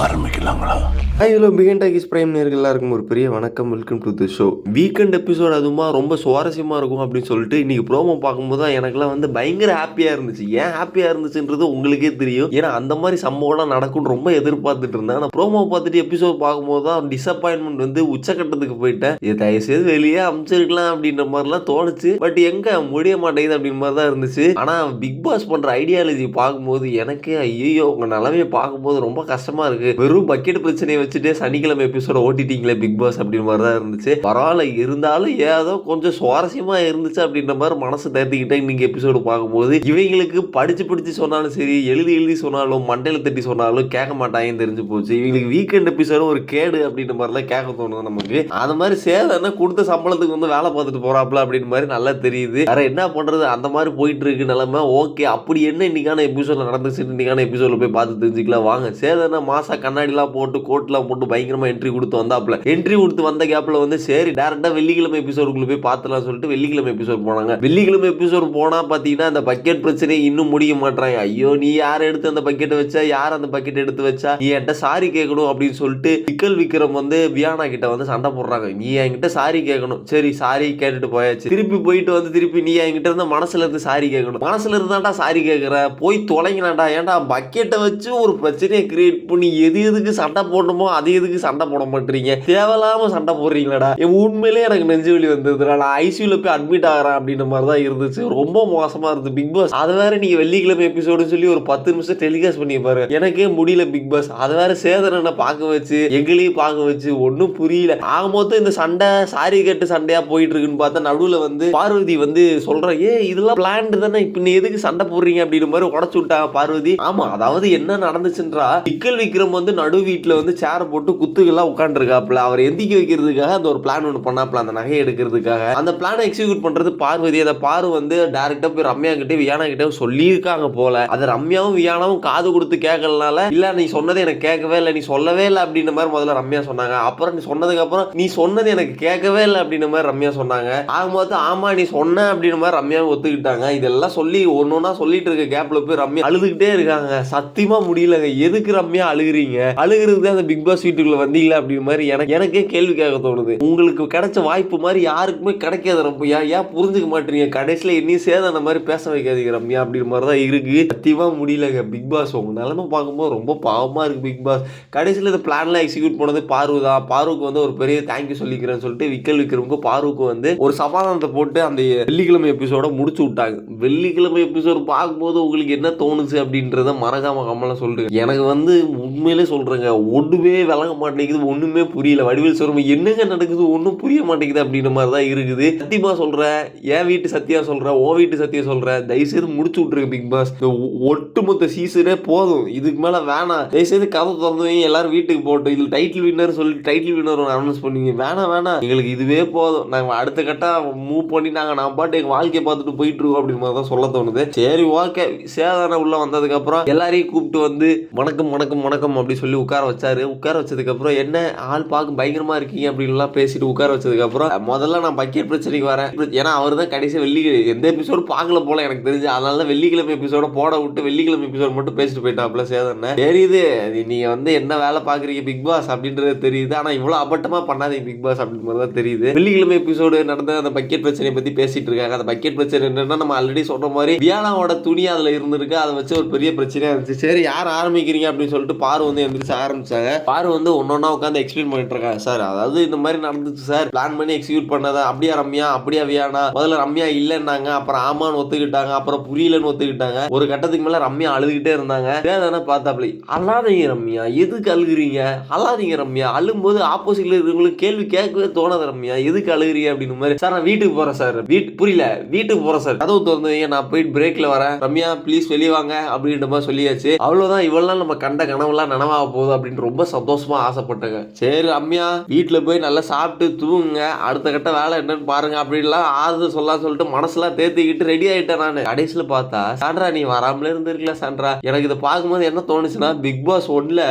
ஆரம்பிக்கலாங்களா? Hello begin talkies prime நேர்கள் எல்லாருக்கும் ஒரு பெரிய வணக்கம். Welcome to the show weekend episode அதுமா ரொம்ப சுவாரஸ்யமாக இருக்கும் அப்படின்னு சொல்லிட்டு இன்னைக்கு ப்ரோமோ பார்க்கும்போது தான் எனக்குலாம் வந்து பயங்கர ஹாப்பியாக இருந்துச்சு. ஏன் ஹாப்பியாக இருந்துச்சுன்றது உங்களுக்கே தெரியும். ஏன்னா அந்த மாதிரி சம்பவம்லாம் நடக்கும்னு ரொம்ப எதிர்பார்த்துட்டு இருந்தேன். ஆனால் ப்ரோமோ பார்த்துட்டு எபிசோட் பார்க்கும்போது தான் டிசப்பாயின்மெண்ட் வந்து உச்சக்கட்டத்துக்கு போயிட்டேன். இது தயவுசெய்து வெளியே அமைச்சிருக்கலாம் அப்படின்ற மாதிரிலாம் தோணுச்சு. பட் எங்கே முடிய மாட்டேங்குது அப்படின்ற மாதிரி தான் இருந்துச்சு. ஆனால் பிக் பாஸ் பண்ணுற ஐடியாலஜி பார்க்கும்போது எனக்கு ஐயோ உங்கள் நிலமையை பார்க்கும்போது ரொம்ப கஷ்டமாக இருக்குது இருக்கு வெறும் பக்கெட் பிரச்சனையை வச்சுட்டு சனிக்கிழமை எபிசோட ஓட்டிட்டீங்களே பிக் பாஸ் அப்படின்ற மாதிரி தான் இருந்துச்சு. பரவாயில்ல இருந்தாலும் ஏதோ கொஞ்சம் சுவாரஸ்யமா இருந்துச்சு அப்படின்ற மாதிரி மனசு தேர்த்திக்கிட்டே இன்னைக்கு எபிசோடு பார்க்கும்போது இவங்களுக்கு படிச்சு படிச்சு சொன்னாலும் சரி எழுதி எழுதி சொன்னாலும் மண்டையில தட்டி சொன்னாலும் கேட்க மாட்டாங்கன்னு தெரிஞ்சு போச்சு. இவங்களுக்கு வீக்கெண்ட் எபிசோடு ஒரு கேடு அப்படின்ற மாதிரிலாம் கேட்க தோணுது நமக்கு. அந்த மாதிரி சேதனை கொடுத்த சம்பளத்துக்கு வந்து வேலை பார்த்துட்டு போறாப்ல அப்படின்னு மாதிரி நல்லா தெரியுது. வேற என்ன பண்றது? அந்த மாதிரி போயிட்டு இருக்கு நிலைமை. ஓகே அப்படி என்ன இன்னைக்கான எபிசோட நடந்துச்சு இன்னைக்கான எபிசோட போய் பார்த்து தெரிஞ்சுக்கலாம். வாங்க சேதனை மாசா கண்ணாடிலாம் போட்டு கோட்லாம் போட்டு பயங்கரமா என்ட்ரி கொடுத்து வந்தாப்ல என்ட்ரி கொடுத்து வந்த கேப்ல வந்து சரி டேரக்டா வெள்ளிக்கிழமை எபிசோடுக்குள்ள போய் பார்த்துலாம் சொல்லிட்டு வெள்ளிக்கிழமை எபிசோட் போனாங்க. வெள்ளிக்கிழமை எபிசோட் போனா பாத்தீங்கன்னா அந்த பக்கெட் பிரச்சனையை இன்னும் முடிய மாட்டாங்க ஐயோ நீ யார் எடுத்து அந்த பக்கெட்டை வச்சா? யார் அந்த பக்கெட் எடுத்து வச்சா? நீ என்கிட்ட சாரி கேட்கணும் அப்படின்னு சொல்லிட்டு விக்கல் விக்ரம் வந்து வியானா கிட்ட வந்து சண்டை போடுறாங்க. நீ என்கிட்ட சாரி கேட்கணும் சரி சாரி கேட்டுட்டு போயாச்சு. திருப்பி போயிட்டு வந்து திருப்பி நீ என்கிட்ட இருந்து மனசுல இருந்து சாரி கேட்கணும் மனசுல இருந்தாண்டா சாரி கேட்குற போய் தொலைங்களாண்டா ஏன்டா பக்கெட்டை வச்சு ஒரு பிரச்சனையை கிரியேட் பண்ணி எது எதுக்கு சண்டை போடணுமோ அது எதுக்கு சண்டை போட மாட்டீங்க? தேவையில்லாம சண்டை போடுறீங்களடா. என் உண்மையிலே எனக்கு நெஞ்சு வலி வந்ததுடா. நான் ஐசியூல போய் அட்மிட் ஆகிறேன் அப்படின்ற மாதிரி தான் இருந்துச்சு. ரொம்ப மோசமா இருந்துச்சு. பிக் பாஸ் அதை வேற நீங்க வெள்ளிக்கிழமை எபிசோடுன்னு சொல்லி ஒரு பத்து நிமிஷம் டெலிகாஸ்ட் பண்ணி பாரு. எனக்கே முடியல பிக் பாஸ் அதை வேற சேதனனை பார்க்க வச்சு எங்களையும் பார்க்க வச்சு ஒன்றும் புரியல. ஆக மொத்தம் இந்த சண்டை சாரி கட்டு சண்டையா போயிட்டு இருக்குன்னு பார்த்தா நடுவில் வந்து பார்வதி வந்து சொல்றேன் ஏ இதெல்லாம் பிளான்டு தானே. இப்ப நீ எதுக்கு சண்டை போடுறீங்க? அப்படின்ற மாதிரி உடச்சு விட்டாங்க பார்வதி. ஆமா அதாவது என்ன நடந்துச்சுன்றா விக்கல் விக்ரம் வந்து நடு வீட்டில் வந்து சேரை போட்டு குத்துக்கெல்லாம் உட்காந்துருக்காப்ல அவர் எந்திக்க வைக்கிறதுக்காக அந்த ஒரு பிளான் ஒன்று பண்ணாப்புல அந்த நகையை எடுக்கிறதுக்காக. அந்த பிளானை எக்ஸிக்யூட் பண்ணுறது பார்வதி. அதை பாரு வந்து டேரக்டா போய் ரம்யா கிட்டே வியானா கிட்டே சொல்லியிருக்காங்க போல. அது ரம்யாவும் வியானாவும் காது கொடுத்து கேட்கலனால இல்லை நீ சொன்னது எனக்கு கேட்கவே இல்லை நீ சொல்லவே இல்லை அப்படின்ற மாதிரி முதல்ல ரம்யா சொன்னாங்க. அப்புறம் நீ சொன்னதுக்கு அப்புறம் நீ சொன்னது எனக்கு கேட்கவே இல்லை அப்படின்ற மாதிரி ரம்யா சொன்னாங்க. ஆகும்போது ஆமா நீ சொன்ன அப்படின்ற மாதிரி ரம்யா ஒத்துக்கிட்டாங்க. இதெல்லாம் சொல்லி ஒன்று ஒன்றா சொல்லிட்டு இருக்க கேப்ல போய் ரம்யா அழுதுகிட்டே இருக்காங்க. சத்தியமா முடியலங்க. எதுக்கு ரம்யா அழுகிறீங்க? அழுகுறதுக்கு அழுகிறது அந்த பிக் பாஸ் வீட்டுக்குள்ள வந்தீங்களா அப்படிங்கிற மாதிரி எனக்கு எனக்கே கேள்வி கேட்க தோணுது. உங்களுக்கு கிடைச்ச வாய்ப்பு மாதிரி யாருக்குமே கிடைக்காது ரம்யா. ஏன் புரிஞ்சுக்க மாட்டீங்க கடைசியில என்னையும் சேர்ந்து அந்த மாதிரி பேச வைக்காதீங்க ரம்யா அப்படின்ற மாதிரி தான் இருக்கு. சத்தியமாக முடியலங்க பிக் பாஸ் உங்க நிலமை பார்க்கும்போது ரொம்ப பாவமா இருக்கு பிக் பாஸ் கடைசியில் இந்த பிளான்லாம் எக்ஸிக்யூட் பண்ணது பார்வு தான். பார்வுக்கு வந்து ஒரு பெரிய தேங்க்யூ சொல்லிக்கிறேன்னு சொல்லிட்டு விக்கல் விக்ரமுக்கு பார்வுக்கு வந்து ஒரு சமாதானத்தை போட்டு அந்த வெள்ளிக்கிழமை எபிசோட முடிச்சு விட்டாங்க. வெள்ளிக்கிழமை எபிசோடு பார்க்கும்போது உங்களுக்கு என்ன தோணுச்சு அப்படின்றத மறக்காம கம்மலாம் சொல்லிட்டு எனக்கு வந்து உண்மை உண்மையிலே சொல்றேங்க ஒண்ணுமே விளங்க மாட்டேங்குது ஒண்ணுமே புரியல. வடிவேல் சொல்றோம் என்னங்க நடக்குது ஒன்றும் புரிய மாட்டேங்குது அப்படின்ற மாதிரி தான் இருக்குது. சத்தியமாக சொல்றேன் என் வீட்டு சத்தியா சொல்கிறேன் ஓ வீட்டு சத்தியா சொல்றேன் தயவுசெய்து முடிச்சு விட்ருங்க பிக் பாஸ். இந்த ஒட்டுமொத்த சீசனே போதும். இதுக்கு மேலே வேணாம். தயவுசெய்து கதை திறந்து வைங்க, எல்லாரும் வீட்டுக்கு போட்டோம் இதில் டைட்டில் வின்னர் சொல்லி டைட்டில் வின்னர் அனௌன்ஸ் பண்ணீங்க. வேணாம் வேணாம். எங்களுக்கு இதுவே போதும். நாங்கள் அடுத்த கட்டாக மூவ் பண்ணி நாங்கள் நான் பாட்டு எங்கள் வாழ்க்கையை பார்த்துட்டு போயிட்டு இருக்கோம் அப்படின்னு மாதிரி தான் சொல்ல தோணுது. சரி ஓகே சேதான உள்ள வந்ததுக்கப்புறம் எல்லாரையும் கூப்பிட்டு வந்து வணக்கம் வணக்கம் வணக்கம் அப்படி சொல்லி உட்கார வச்சாரு. உட்கார வச்சதுக்கப்புறம் என்ன? ஆள் பார்க்க பயங்கரமா இருக்கீங்க. அப்படின்லாம் பேசிட்டு உட்கார வச்சதுக்கப்புறம் முதல்ல நான் பக்கெட் பிரச்சனைக்கு வரேன். ஏன்னா அவர் தான் கடைசி வெள்ளி எந்த எபிசோடு பார்க்கல போல எனக்கு தெரிஞ்சு. அதனால தான் வெள்ளிக்கிழமை எபிசோட போட விட்டு வெள்ளிக்கிழமை எபிசோட் மட்டும் பேசிட்டு போயிட்டாப்ல சேதனை தெரியுது நீங்கள் நீங்க வந்து என்ன வேலை பாக்குறீங்க பிக் பாஸ் அப்படின்றது தெரியுது. ஆனா இவ்வளவு அப்பட்டமா பண்ணாதீங்க பிக் பாஸ் அப்படின்ற மாதிரி தான் தெரியுது. வெள்ளிக்கிழமை எபிசோடு நடந்த அந்த பக்கெட் பிரச்சனையை பத்தி பேசிட்டு இருக்காங்க. அந்த பக்கெட் பிரச்சனை என்னன்னா நம்ம ஆல்ரெடி சொன்ன மாதிரி வியானாவோட துணி அதுல இருந்திருக்கு. அதை வச்சு ஒரு பெரிய பிரச்சனையா இருந்துச்சு. சரி யார் ஆரம்பிக்கிறீங்க அப்படின்னு சொல்லிட்டு பாரு வந்து எந்திரிச்சு ஆரம்பிச்சாங்க. பாரு வந்து ஒன்னொன்னா உட்காந்து எக்ஸ்பிளைன் பண்ணிட்டு இருக்காங்க. சார் அதாவது இந்த மாதிரி நடந்துச்சு சார். பிளான் பண்ணி எக்ஸிக்யூட் பண்ணதா. அப்படியா ரம்யா? அப்படியா வியானா? முதல்ல ரம்யா இல்லைன்னாங்க. அப்புறம் ஆமான்னு ஒத்துக்கிட்டாங்க. அப்புறம் புரியலன்னு ஒத்துக்கிட்டாங்க. ஒரு கட்டத்துக்கு மேல ரம்யா அழுதுகிட்டே இருந்தாங்க. வேதனை பார்த்தாப்ல. அழாதீங்க ரம்யா. எதுக்கு அழுகுறீங்க? அழாதீங்க ரம்யா. அழும்போது ஆப்போசிட்ல இருக்கிறவங்களுக்கு கேள்வி கேட்கவே தோணாது ரம்யா. எதுக்கு அழுகுறீங்க அப்படின்னு மாதிரி. சார் நான் வீட்டுக்கு போறேன் சார். வீட்டு புரியல. வீட்டுக்கு போறேன் சார். கதவு திறந்து வைங்க, நான் போயிட்டு பிரேக்ல வரேன். ரம்யா ப்ளீஸ் வெளியே வாங்க. அப்படின்ற மாதிரி சொல்லியாச்சு. அவ்வளவுதான். இவ்வளவு நம்ம கண்ட கனவுலாம் நனவாக போகுது அப்படின்னு ரொம்ப சந்தோஷமா ஆசைப்பட்டேங்க. சரி ரம்யா வீட்டில் போய் நல்லா சாப்பிட்டு தூங்குங்க. அடுத்த கட்ட வேலை என்னன்னு பாருங்க அப்படின்லாம் ஆறுதல் சொல்லலாம் சொல்லிட்டு மனசுலாம் தேத்திக்கிட்டு ரெடி ஆயிட்டேன் நான். கடைசியில் பார்த்தா சாண்ட்ரா நீ வராமலே இருந்திருக்கல சாண்ட்ரா. எனக்கு இதை பார்க்கும்போது என்ன தோணுச்சுன்னா பிக் பாஸ் ஒன்ல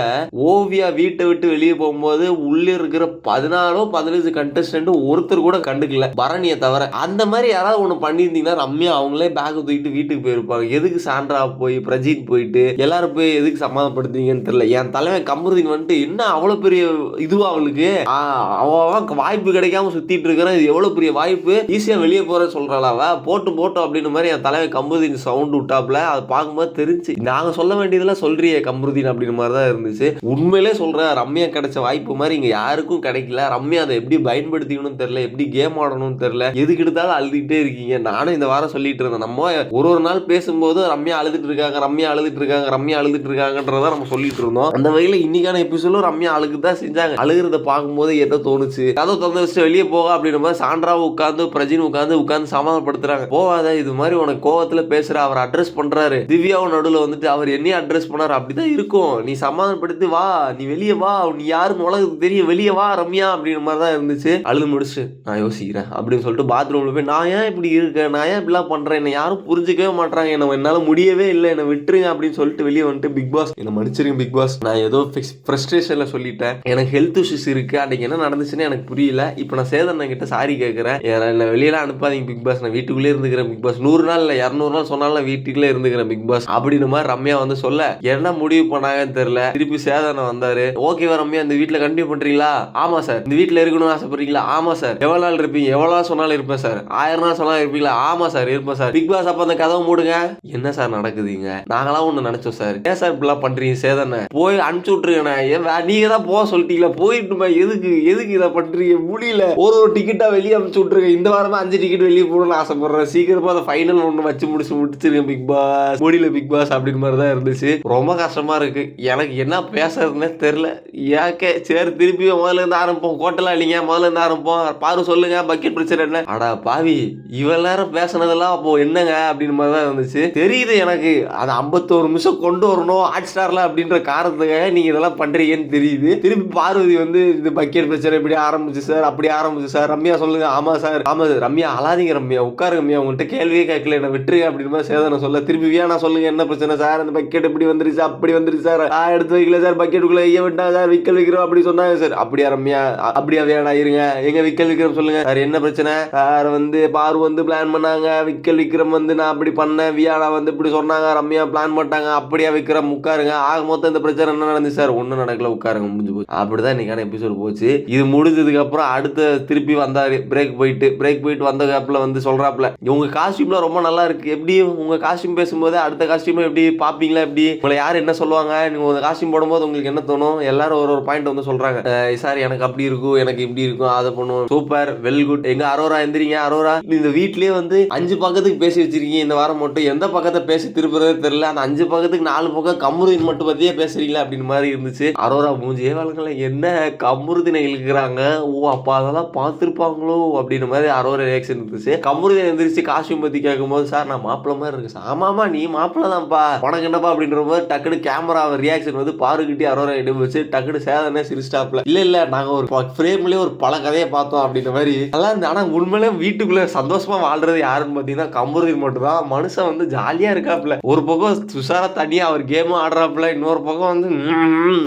ஓவியா வீட்டை விட்டு வெளியே போகும்போது உள்ளே இருக்கிற பதினாலோ பதினஞ்சு கண்டஸ்டன்ட் ஒருத்தர் கூட கண்டுக்கல பரணியை தவிர. அந்த மாதிரி யாராவது ஒன்று பண்ணியிருந்தீங்கன்னா ரம்யா அவங்களே பேக் தூக்கிட்டு வீட்டுக்கு போயிருப்பாங்க. எதுக்கு சாண்ட்ரா போய் பிரஜித் போயிட்டு எல்லாரும் போய் எதுக்கு சமாதானப்படுத்தீங்கன்னு தெரியல. என் தலைவன் கமருதீன் வந்துட்டு என்ன அவ்வளோ பெரிய இதுவா அவளுக்கு? அவன் வாய்ப்பு கிடைக்காம சுத்திட்டு இருக்கிறான். இது எவ்வளவு பெரிய வாய்ப்பு? ஈஸியா வெளியே போற சொல்றாளாவ போட்டு போட்டோம் அப்படின்னு மாதிரி என் தலைவன் கமருதீன் சவுண்ட் விட்டாப்ல. அதை பார்க்கும்போது தெரிஞ்சு. நாங்க சொல்ல வேண்டியதெல்லாம் சொல்றியே கமருதீன் அப்படின்னு மாதிரி தான் இருந்துச்சு. உண்மையிலே சொல்றேன் ரம்யா கிடைச்ச வாய்ப்பு மாதிரி இங்க யாருக்கும் கிடைக்கல. ரம்யா அதை எப்படி பயன்படுத்திக்கணும்னு தெரியல எப்படி கேம் ஆடணும்னு தெரியல. எதுக்கு எடுத்தாலும் அழுதுகிட்டே இருக்கீங்க. நானும் இந்த வாரம் சொல்லிட்டு இருந்தேன். நம்ம ஒரு ஒரு நாள் பேசும்போது ரம்யா அழுதுட்டு இருக்காங்க ரம்யா அழுதுட்டு இருக்காங்க ரம்யா அழுதுட்டு இருக்காங்கன்றதான் நம்ம சொல்லிட்டு இருந்தோம். அந்த வகையில் இன்னைக்கான எபிசோடும் ரம்யா அழுகுதான் செஞ்சாங்க. அழுகிறத பார்க்கும்போது என்ன தோணுச்சு. கதை திறந்து வச்சுட்டு வெளியே போக அப்படின்ற மாதிரி சாண்ட்ரா உட்காந்து பிரஜின் உட்காந்து உட்காந்து சமாதானப்படுத்துறாங்க. போவாத இது மாதிரி உனக்கு கோவத்தில் பேசுற அவர் அட்ரஸ் பண்றாரு. திவ்யாவும் நடுவில் வந்துட்டு அவர் என்னையும் அட்ரஸ் பண்ணாரு. அப்படிதான் இருக்கும். நீ சமாதானப்படுத்தி வா நீ வெளியே வா நீ யாருன்னு உலகத்துக்கு தெரியும். வெளியே வா ரம்யா அப்படின்ற மாதிரி தான் இருந்துச்சு. அழுது முடிச்சு நான் யோசிக்கிறேன் அப்படின்னு சொல்லிட்டு பாத்ரூம்ல போய் நான் ஏன் இப்படி இருக்கேன்? நான் ஏன் இப்படிலாம் பண்றேன்? என்னை யாரும் புரிஞ்சுக்கவே மாட்டாங்க என்ன என்னால் முடியவே இல்லை. என்னை விட்டுருங்க அப்படின்னு சொல்லிட்டு வெளியே வந்துட்டு பிக் பாஸ் என்னை மன்னிச்சிருங்க பிக் பாஸ். நான் ஏதோ ஃப்ரஸ்ட்ரேஷனில் சொல்லிட்டேன். எனக்கு ஹெல்த் இஷ்யூஸ் இருக்கு. அன்னைக்கு என்ன நடந்துச்சுன்னு எனக்கு புரியல. இப்போ நான் சேதன் கிட்ட சாரி கேட்கறேன் என்னை வெளியெல்லாம் அனுப்பாதீங்க பிக் பாஸ் நான் வீட்டுக்குள்ளே இருந்துக்கிறேன் பிக் பாஸ் நூறு நாள் இல்லை இரநூறு நாள் சொன்னாலும் நான் வீட்டுக்குள்ளே இருந்துக்கிறேன் பிக் பாஸ் அப்படின்னு மாதிரி ரம்யா வந்து சொல்ல. என்ன முடிவு பண்ணாங்கன்னு தெரியல. திருப்பி சேதனை வந்தாரு. ஓகேவா ரம்யா இந்த வீட்டில் கண்டினியூ பண்றீங்களா? ஆமா சார் இந்த வீட்டில் இருக்கணும்னு ஆசைப்படுறீங்களா? ஆமா சார் எவ்வளவு நாள் இருப்பீங்க? எவ்வளவு நாள் சொன்னாலும் இருப்பேன் சார் ஆயிரம் நாள் சொன்னாலும் இருப்பீங்களா? ஆமா சார் இருப்பேன் சார் பிக் பாஸ் அப்போ அந்த கதவை மூடுங்க. என்ன சார் நடக்குதுங்க நாங்களாம் ஒண்ணு நினைச்சோம் சார் ஏன் சார் இப்படிலாம் பண்றீங்க சேதனை போய் அனுப்பிச்சு விட்டுருங்கண்ணே ஏன் நீங்க தான் போக சொல்லிட்டீங்களா. போயிட்டுமா எதுக்கு எதுக்கு இதை பண்றீங்க? முடியல. ஒரு ஒரு டிக்கெட்டா வெளியே அனுப்பிச்சு விட்ருங்க இந்த வாரமாக அஞ்சு டிக்கெட் வெளியே போடணும்னு ஆசைப்படுறேன். சீக்கிரமா அதை ஃபைனல் ஒன்று வச்சு முடிச்சு முடிச்சிருங்க பிக் பாஸ். முடியல பிக் பாஸ் அப்படின்னு மாதிரி தான் இருந்துச்சு. ரொம்ப கஷ்டமா இருக்கு. எனக்கு என்ன பேசுறதுன்னே தெரியல. ஏக்கே சரி திருப்பி முதல்ல இருந்து ஆரம்பிப்போம். கோட்டெல்லாம் இல்லைங்க. முதல்ல இருந்து ஆரம்பிப்போம். பாரு சொல்லுங்க. பக்கெட் பிரச்சனை என்ன? அடா பாவி. இவ்வளவு நேரம் பேசுனதெல்லாம் அப்போ என்னங்க? அப்படின்னு மாதிரி தான் இருந்துச்சு. தெரியுது எனக்கு. அது ஐம்பத்தோரு நிமிஷம் கொண்டு வரணும். ஹாட் ஸ்டார்ல அப்படின்ற காரணம் காரணத்துக்காக நீங்க இதெல்லாம் பண்றீங்கன்னு தெரியுது. திருப்பி பார்வதி வந்து இது பக்கெட் பிரச்சனை இப்படி ஆரம்பிச்சு சார் அப்படி ஆரம்பிச்சு சார். ரம்யா சொல்லுங்க. ஆமா சார். ஆமா சார். ரம்யா அழாதீங்க ரம்யா. உட்காரு ரம்யா. உங்கள்கிட்ட கேள்வியே கேட்கல. என்ன விட்டுருங்க அப்படின்னு மாதிரி சேதனை சொல்ல. திருப்பி வேணா சொல்லுங்க. என்ன பிரச்சனை சார்? அந்த பக்கெட் இப்படி வந்துருச்சு. அப்படி வந்துருச்சு சார். ஆ எடுத்து வைக்கல சார். பக்கெட்டுக்குள்ள ஐயா விட்டாங்க சார். விக்கல் விக்கிறோம் அப்படி சொன்னாங்க சார். அப்படியா ரம்யா? அப்படியா வேணா இருங்க. எங்க விக்கல் விக்ரம் சொல்லுங்க. சார் என்ன பிரச்சனை? சார் வந்து பாரு வந்து பிளான் பண்ணாங்க. விக்கல் விக்ரம் வந்து நான் அப்படி பண்ணேன். வியானா வந்து இப்படி சொன்னாங்க. ரம்யா பிளான் பண்ணிட்டாங்க. அப்படியா விக்ரம்? உட்காருங்க. ஆக மொத்தம் இந்த பிரச்சனை சார் என்ன நடந்துச்சு சார்? ஒன்றும் நடக்கல உட்காருங்க முடிஞ்சு போச்சு. அப்படிதான் இன்னைக்கான எபிசோடு போச்சு. இது முடிஞ்சதுக்கு அப்புறம் அடுத்த திருப்பி வந்தாரு. பிரேக் போயிட்டு பிரேக் போயிட்டு வந்த கேப்ல வந்து சொல்றாப்ல உங்க காஸ்டியூம்லாம் ரொம்ப நல்லா இருக்கு. எப்படி உங்க காஸ்டியூம் பேசும்போது அடுத்த காஸ்டியூம் எப்படி பாப்பீங்களா எப்படி? உங்களை யார் என்ன சொல்லுவாங்க? நீங்க உங்க காஸ்டியூம் போடும்போது உங்களுக்கு என்ன தோணும்? எல்லாரும் ஒரு ஒரு பாயிண்ட் வந்து சொல்றாங்க. சார் எனக்கு அப்படி இருக்கும் எனக்கு இப்படி இருக்கும் அதை பண்ணுவோம். சூப்பர் வெல் குட் எங்க அரோரா எந்திரிங்க அரோரா. இந்த வீட்லயே வந்து அஞ்சு பக்கத்துக்கு பேசி வச்சிருக்கீங்க. இந்த வாரம் மட்டும் எந்த பக்கத்தை பேசி திருப்புறதே தெரியல. அந்த அஞ்சு பக்கத்துக்கு நாலு பக்கம் கம்முருதின் மட்டும் பத்தியே சரியில்லை அப்படின்னு மாதிரி இருந்துச்சு. அரோரா மூஞ்சியே வளங்களை என்ன கம்முருதினை இழுக்கிறாங்க? ஓ அப்பா அதெல்லாம் பார்த்துருப்பாங்களோ அப்படின்னு மாதிரி அரோரா ரியாக்ஷன் இருந்துச்சு. கம்முருதினை எந்திரிச்சு காஸ்டியூம் பற்றி கேட்கும்போது சார் நான் மாப்பிள்ள மாதிரி இருக்கு சார் ஆமாமா நீ மாப்பிள்ள தான்ப்பா. உனக்கு என்னப்பா? அப்படின்ற போது டக்குனு கேமரா ரியாக்ஷன் வந்து பாருக்கிட்டே அரோரா இடம் வச்சு டக்குனு சேதனே சிரிச்சிட்டாப்ல. இல்ல இல்ல நாங்க ஒரு ஃப்ரேம்லயே ஒரு பல கதையை பார்த்தோம். அப்படின்ற மாதிரி. நல்லா இருந்து ஆனா உண்மையிலே வீட்டுக்குள்ள சந்தோஷமா வாழ்றது யாருன்னு பாத்தீங்கன்னா கம்பருதீன் மட்டும் தான் மனுஷன் வந்து ஜாலியா இருக்காப்ல. ஒரு பக்கம் சுஷாரா தனியா அவர் கேமும் ஆடுறாப்புல இன்னொரு பக்கம் வந்து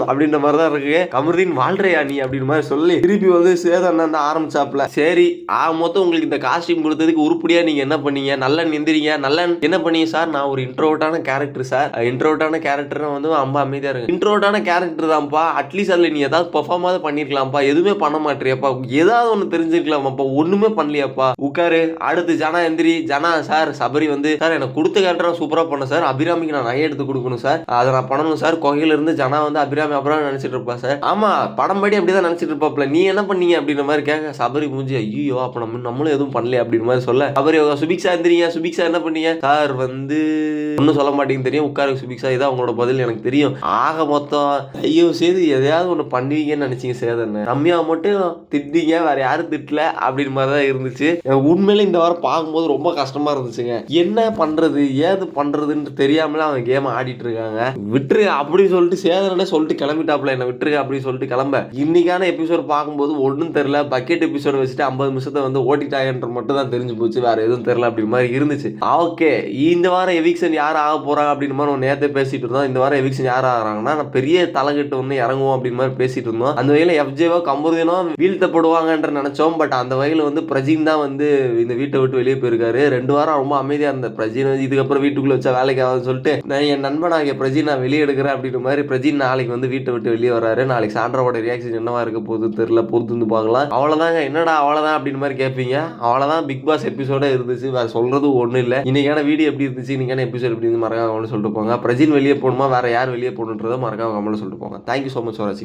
அப்படின்ற மாதிரி தான் இருக்கு. கமருதீன் வாழ்றையா நீ? அப்படின்ற மாதிரி சொல்லி திருப்பி வந்து சேதன் அண்ணன் ஆரம்பிச்சாப்ல சரி ஆக மொத்தம் உங்களுக்கு இந்த காஸ்டியூம் கொடுத்ததுக்கு உருப்படியா நீங்க என்ன பண்ணீங்க? நல்லா நிந்திரிங்க நல்லா என்ன பண்ணீங்க சார் நான் ஒரு இன்ட்ரோட்டான கேரக்டர் சார் இன்ட்ரோட்டான கேரக்டர் வந்து ரொம்ப அமைதியா இருக்கு இன்ட்ரோட்டான கேரக்டர் தான்ப்பா. அட்லீஸ்ட் அதுல நீ ஏதாவது பெர்ஃபார்மாவது பண்ணிருக்கலாம்ப்பா. எதுவுமே பண்ண மாட்டியாப்பா ஏதாவது ஒண்ணு தெரிஞ்சிருக்கலாமாப்பா. ஒண்ணுமே பண்ணலையாப்பா. உட்காரு. அடுத்து ஜனா எந்திரி. ஜனா சார் சபரி வந்து சார் எனக்கு கொடுத்த கேரக்டர் சூப்பரா பண்ண சார் அபிராமிக்கு நான் நகை எடுத்து கொடுக்கணும் சார் அதை நான் பண்ணணும் சார் கொகையில இருந்து ஜனா வந்து அபிராமி அபிராமி நினைச்சிட்டு இருப்பா சார். ஆமா படம் படி அப்படிதான் நினைச்சிட்டு இருப்பாப்ல. நீ என்ன பண்ணீங்க அப்படின்ற மாதிரி கேட்க சபரி மூஞ்சி ஐயோ அப்போ நம்ம நம்மளும் எதுவும் பண்ணல அப்படின்ற மாதிரி சொல்ல. சபரி சுபிக்ஷா இருந்தீங்க சுபிக்ஷா என்ன பண்ணீங்க? சார் வந்து ஒன்றும் சொல்ல மாட்டேங்குது. தெரியும் உட்கார சுபிக்ஷா. இதான் உங்களோட பதில். எனக்கு தெரியும். ஆக மொத்தம் ஐயோ சேது எதையாவது ஒன்று பண்ணுவீங்கன்னு நினைச்சீங்க சேதன் ரம்யா மட்டும் திட்டிங்க. வேற யாரும் திட்டல. அப்படின்னு மாதிரி தான் இருந்துச்சு. உண்மையில இந்த வாரம் பார்க்கும்போது ரொம்ப கஷ்டமா இருந்துச்சுங்க. என்ன பண்றது? ஏது பண்றதுன்னு தெரியாமல அவங்க கேம் ஆடிட்டு இருக்காங்க. விட்டுரு அப்படின்னு சொல்லிட்டு சேதனே சொல்லிட்டு கிளம்பிட்டாப்ல என்ன விட்டுருக்க அப்படின்னு சொல்லிட்டு கிளம்ப. இன்னைக்கான எபிசோட் பார்க்கும்போது ஒன்றும் தெரியல. பக்கெட் எபிசோட் வச்சுட்டு ஐம்பது நிமிஷத்தை வந்து ஓட்டிட்டாங்கன்ற மட்டும் தான் தெரிஞ்சு போச்சு. வேற எதுவும் தெரியல அப்படி மாதிரி இருந்துச்சு. ஓகே இந்த வாரம் எவிக்ஷன் யார் ஆக போறாங்க அப்படின்னு மாதிரி நேரத்தை பேசிட்டு இருந்தோம். இந்த வாரம் எவிக்ஷன் யார் ஆகிறாங்கன்னா நான் பெரிய தலைகட்டு வந்து இறங்குவோம் அப்படின்னு மாதிரி பேசிட்டு இருந்தோம். அந்த வகையில் எஃப்ஜேவோ கம்பருதினோ வீழ்த்தப்படுவாங்கன்ற நினைச்சோம். பட் அந்த வகையில் வந்து பிரஜின் தான் வந்து இந்த வீட்டை விட்டு வெளியே போயிருக்காரு. ரெண்டு வாரம் ரொம்ப அமைதியாக இருந்த பிரஜின் வந்து இதுக்கப்புறம் வீட்டுக்குள்ளே வச்சா வேலைக்கு ஆகுதுன்னு சொல்லிட்டு நான் என் நண்பன் ஆகிய பிரஜின் நான் வெளியே எடுக்கிறேன் அப்படின்ற மாதிரி மாதிரி பிரஜின் நாளைக்கு வந்து வீட்டை விட்டு வெளியே வராரு நாளைக்கு சாண்ட்ராவோட ரியாக்ஷன் என்னவா இருக்க போகுது தெரியல. பொறுத்து வந்து பார்க்கலாம். அவ்வளோதாங்க என்னடா அவ்வளோதான் அப்படின்னு மாதிரி கேட்பீங்க அவ்வளோதான் பிக் பாஸ் எபிசோட இருந்துச்சு. வேற சொல்றது ஒன்றும் இல்லை. இன்னைக்கான வீடியோ எப்படி இருந்துச்சு? இன்னைக்கான எபிசோட் எப்படி இருந்து மறக்காம சொல்லிட்டு போங்க. பிரஜின் வெளியே போகணுமா? வேற யார் வெளியே போகணுன்றதை மறக்காம சொல்லிட்டு போங்க. தேங்க்யூ ஸோ மச் ஃபார் வாட்சிங்